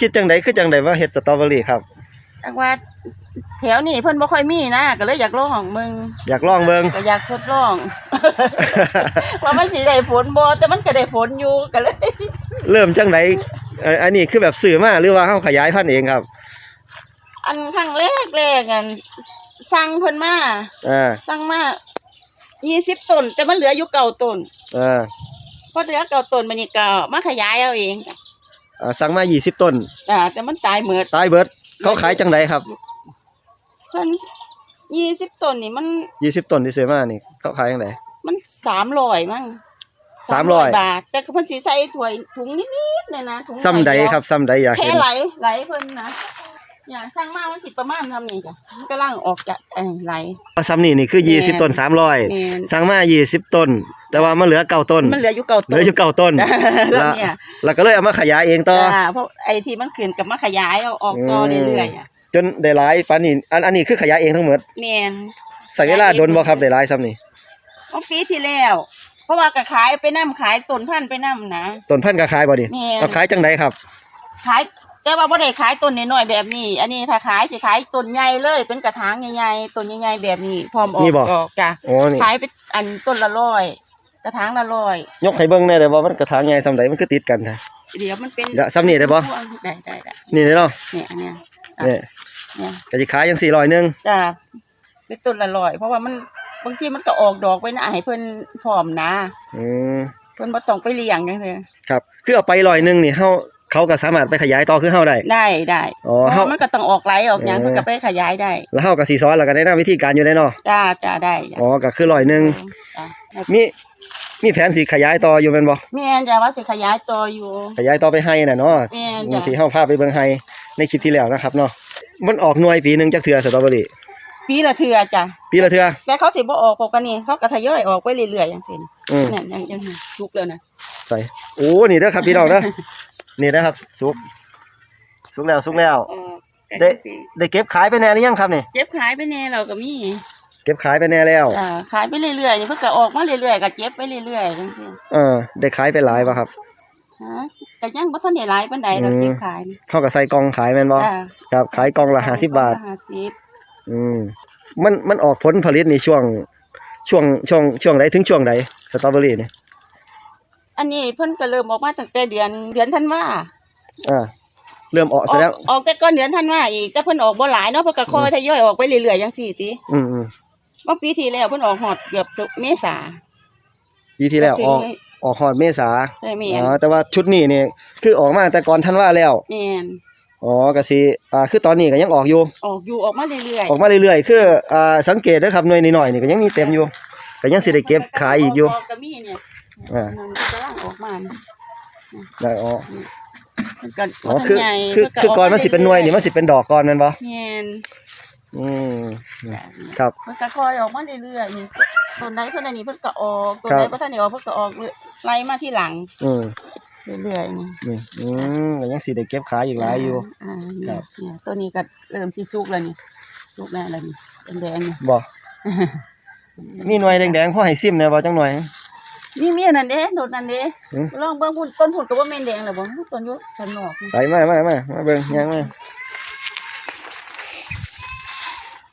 คิดจังไดคือจังไดว่าเฮ็ดสตรอเบอรี่ครับ จังว่าแถวนี้เพิ่นบ่ค่อยมีนะก็เลยอยากลองมึงอยากลองเบิ่งก็อยากทดลอง ว่ามันสิได้ผลบ่แต่มันก็ได้ผลอยู่ก็เลย เริ่มจังไดเอ่ออันนี้คือแบบซื้อมาหรือว่าเฮาขยายพันธุ์เองครับอันครั้งแรกแรกอันสั่งเพิ่นมาอ่าสั่งมา20ต้น แต่มันเหลืออยู่เก่าต้นอ่าพอเหลือเก่าต้นมันนี่ก็มาขยายเอาเองจ้ะ อ่าสั่งมา20ต้น จ้ะแต่มันตายหมดตายเบิด เขาขายจังไดครับเพิ่น20ต้นนี่มัน20ต้นที่ซื้อมานี่เขาขายจังได มัน300มั้ง300บาท แต่เพิ่นสิใส่ถ้วยถุงนิดๆเนี่ยนะถุงซ้ำใดเยวครับซ้ำใดอยากแค่เห็น ไหลไหลเพิ่นนะ อย่างสร้างมามันสิประมาณทำนี่จ้ะมันกำลังออกจากไอ้ไหลซ้ำนี่นี่คือแม่น20ต้นแม่น300สั่งมา20ต้น แต่ว่ามันเหลือเก้าต้น มันเหลืออยู่เก่าเหลืออยู่เก้าต้นแล้วแล้วเนี่ยแล้วก็เลยเอามาขยายเองต่อจ้าเพราะไอ้ที่มันขึ้นกับมาขยายเอาออกต่ออืมเรื่อยๆอะจนได้หลายปานนี้อันอันนี้คือขยายเองทั้งหมดแม่นใส่เวลาโดนบ่ครับได้หลายซ้ำนี่เมื่อปีที่แล้ว เพราะว่าก็ขายไปนํขายต้นพันธุ์ไปนํนะต้นพันธุ์ก็ขายบ่ดิแม่นเอาขายจังไดครับ ขาย แต่ว่าบ่ได้ขายต้นน้อยๆแบบนี้ อันนี้ถ้าขายสิขายต้นใหญ่เลย เป็นกระถางใหญ่ๆต้นใหญ่ๆแบบนี้ พร้อมออนี่กบ่ดอกจ้ะโอ้นี่ขายไปอันต้นละร้อยกระถางละร้อยยกให้เบิ่งแหน่ได้บ่มันกระถางใหญ่ซ้ำใดมันคือติดกันนะ เดี๋ยวมันเป็นเดี๋ยวซ้ำนี่ได้บ่ ได้ได้ได้นี่เนาะเนี่ยอันเนี้ยนี่เนี่ยก็สิขายจัง400นึงจ้าเป็นต้นละร้อยเพราะว่ามันบางทีมันก็ออกดอกไว้นะให้เพิ่นพร้อมนะ อืมเพิ่นบ่ต้องไปเลี้ยงจังซี่ครับคือเอาไปร้อยหนึงนี่เฮา เขาก็สามารถไปขยายต่อคือเฮาได้ ได้ได้อ๋อเพเฮาราะมันก็ต้องออกไหลออกหยังเออ เพิ่นก็ไปขยายได้แล้วเฮาก็สิสอนแล้วก็แนะนำวิธีการอยู่ได้เนาะจ้าจ้าได้จ้ะอ๋อก็คือร้อยหนึงจ้ะมีมีแผนสิขยายต่ออยู่แม่นบ่แม่นจ้ะว่าสิขยายต่ออยู่ขยายต่อไปให้น่ะเนาะแม่นจ้ะที่เฮาพาไปเบิ่งให้ในคลิปที่แล้วนะครับเนาะมันออกหน่วยปีหนึงจักเทื่อสตรอเบอรี่ปีละเทื่อจ้ะปีละเทื่อแต่เขาสิบ่ออกพวกกันนี่เขาก็ทยอยออกไปเรื่อยๆจังซี่อืมนั่นยังยังทุกแล้วนะใส่โอ้นี่เด้อครับพี่น้องเด้อ นี่นะครับ สุกสุกแล้วสุกแล้ว ออกได้ได้เก็บขายไปแน่หรือยังครับนี่ เจ็บขายไปแน่เราก็มีเก็บขายไปแน่แล้ว อ่าขายไปเรื่อยๆเพิ่นก็ออกมาเรื่อยๆก็เจ็บไปเรื่อยๆจังซี่เออ ได้ขายไปหลายป่ะครับ ฮะก็ยังบ่ทันได้หลายปานใดเราอืมเก็บขายนี่เท่ากับใส่กล่องขายแม่นบ่จ้าครับ ขายกล่องละห้าสิบบาท ห้าสิบอืมมันมันออกผลผลิตในช่วง ช่วงช่วงช่วงไหนถึงช่วงไหนสตรอเบอรี่นี่ อันนี้เพิ่นก็เริ่มออกมาตั้งแต่เดือนเดือนธันวาอ่าเริ่มออกอแสอกดงออกแต่ก่อนเดือนธันวาอีกแต่เพิ่นออกบ่หลายเนาะเพิ่นก็ค่อยทยอยออกไปเรื่อยๆจังซี่ติอืมอืมเมื่อปีที่แล้วเพิ่นออกฮอดเกือบสุเมษาปีที่แล้วถึองอกออกฮอดเมษาได้แม่อ๋อแต่ว่าชุดนี้นี่คือออกมาแต่ก่อนธันวาแล้วแม่นอ๋อก็สิอ่าคือตอนนี้ก็ยังออกอยู่ ออกอยู่ออกมาเรื่อยออกมาเรื่อยๆคืออ่าสังเกตนะครับหน่วยนิดหน่อยนี่ก็ยังมีเต็มอยู่ก็ยังสิได้เก็บขายอีกอยู่ออกก็มีเนี่ย อ่านั่นกำลังออกมานี่ได้อ๋อเพิ่นก็อ๋อบ่ทันคือใหญ่คือเพิ่คือก่อนมันสิเป็นหน่วยนี่ออกมันสิเป็นดอกก่อนแม่นบ่แม่นอืมจ้ะครับเพิ่นก็ค่อยออกมาเรื่อยๆนี่ต้นใดเพิ่นอันนี้เพิ่นก็ออกต้นครัใดบบ่ทันได้ออกเพิ่นก็ออกไล่มาที่หลังอืมเรื่อยๆนี่นี่อืมก็ยังสิได้เก็บขายอีกหลายอยู่ อ่าครัเนี่ยบเนี่ยตัวนี้ก็เริ่มสิสุกแล้วนี่สุกแล้วแล้วนี่เป็นแดงนี่บ่มีหน่วยแดงๆพอให้ซิมแหน่บ่จังหน่อย นี่มีอันนั้นเด้โดดนั่นเด้อืม ลองเบิ่งพุ่นต้นพุ่นก็บ่แม่นแดงแล้วบ่ต้นอยู่ต้นนอกนี่ใส่มามามามาเบิ่งยังมา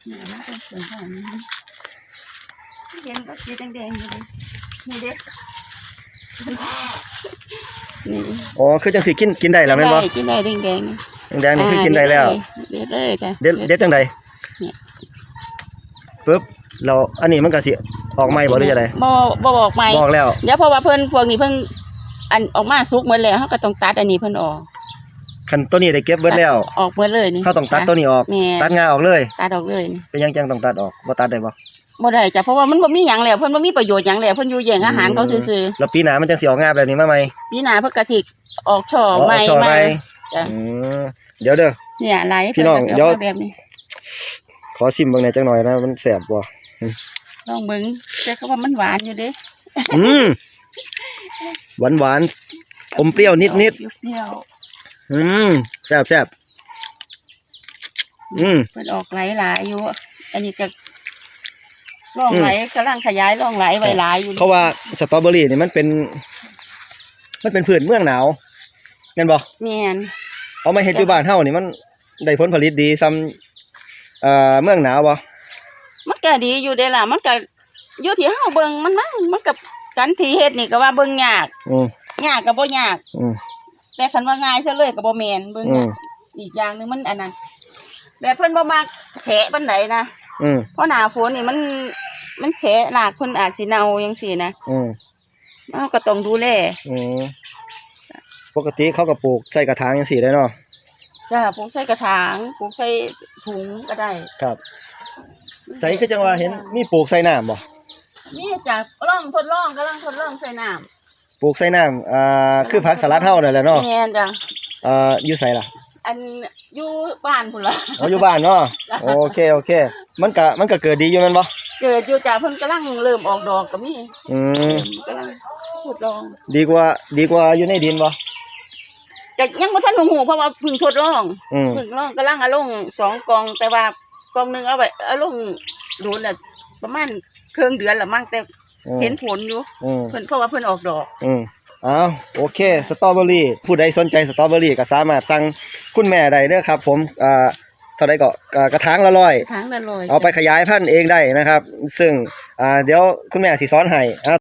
นี่มันเป็นส่วนของนี่เห็นก็สีแดงๆอยู่ดินี่เด้นี่อ๋อคือจังสิกินกินได้แล้วแม่นบ่กินได้แดงๆนี่แดงๆนี่คือกินได้แล้ว เด็ดเลยจ้ะเด็ดเด็ดจังใดนี่ปึ๊บเราอันนี้มันก็สิ ออกใหม่บ่หรือจังไดบ่บ่บอกใหม่บอกแล้วเดี๋ยวเพราะว่าเพิ่นพวกนี้เพิ่นอันออกมาสุกหมดแล้วเขาก็ต้องตัดอันนี้เพิ่นออกคันตัวนี้ได้เก็บเบิดแล้ว ออกหมดเลยนี่เขาต้องตัดตัวนี้ออกแม่ตัดงาออกเลย ตัดออกเลยนี่เป็นหยังจังต้องตัดออกบ่ตัดได้บ่บ่ได้จ้ะเพราะว่ามันบ่มีหยังแล้วเพิ่นบ่มีประโยชน์หยังแล้วเพิ่นอยู่แย่งอาหารเขาซื่อแล้วปีหน้ามันจังสิออกงาแบบนี้มาใหม่ๆปีหน้าเพิ่นก็สิออกช่ออ๋อใหม่เอาช่อใหม่จ้ะอืมเดี๋ยวเด้อเนี่ยไหลพี่เพิ่นน้องก็สิอเดี๋ยวอกมาแบบนี้ขอซิมเบิ่งหน่อยจังหน่อยนะมันแสบบ่ ลองเบิ่งแต่เขาว่ามันหวานอยู่เด้อืมหวานหวานๆอมเปรี้ยวนิดนิดเปรี้ยวๆอืมแซ่บแซ่บอืมๆเพิ่นออกไหลหลายอยู่ อันนี้ก็ร่องไหลกำลังขยายร่องไหลไว้หลายอยู่เขาว่าสตรอเบอรี่นี่มันเป็น มันเป็นพืชเมืองหนาวแม่นบ่แม่นเอามาเฮ็ดอยู่บ้านเฮานี่มันได้ผลผลิตดีซ้ำเอ่อเมืองหนาวบ่ มันก็ดีอยู่เด้ล่ะ มันก็อยู่ที่เฮาเบิ่งมันมันมันกับกันที่เฮ็ดนี่ก็ว่าเบิ่งยากอืมยากก็บ่ยาก อืม แต่คันว่าง่ายซะเลยก็บ่แม่นเบิ่งอืยามกอีกอย่างหนึงมันอันนั้นแบบเพิ่นบ่มักแฉะปานใดนะอืมเพราะหน้าฝนนี่มันมันแฉะหลากเพิ่นอาจสิเน่าจังซี่นะอืมเฮาก็ต้องดูแลอืมปกติเขาก็ปลูกใส่กระถางจังซี่ได้เนาะจ้าปลูกใส่กระถางปลูกใส่ถุงก็ได้ ครับ ใส่คือจังว่าเห็นมีปลูกใส่น้ำบ่นี่จ้ะลองทดลองกำลังทดลองใส่น้ำปลูกใส่น้ำอ่าคือผักสลัดเฮานั่นแหละเนาะแม่นจ้ะอ่าอยู่ไสล่ะอันอยู่บ้านพุ่นล่ะเอาอยู่บ้านเนาะโอเคโอเค มันก็มันก็เกิดดีอยู่แม่นบ่เกิดอยู่จ้ะเพิ่นกำลังเริ่มออกดอกก็มีอืมกำลังทดลองดีกว่าดีกว่าอยู่ในดินบ่ก็ยังบ่ทันหูเพราะว่าเพิ่งทดลองอืม เพิ่งลองกำลังเอาลงสองกล่องแต่ว่า กล่องหนึงเอาไว้เอาลงโดนละประมาณครึ่งเดือนละมั้งแต่อืมเห็นผลอยู่อืม เพิ่นเพราะว่าเพิ่นออกดอก อืมอ้าวโอเค สตรอเบอรี่ ผู้ใดสนใจสตรอเบอรี่ก็สามารถสั่งคุณแม่ได้เด้อครับ ผมอ่าเท่าใดก็อ่ากระถางละร้อย ทางละร้อย เอาไปขยายพันธุ์เองได้นะครับ ซึ่งอ่าเดี๋ยวคุณแม่สิสอนให้อ่า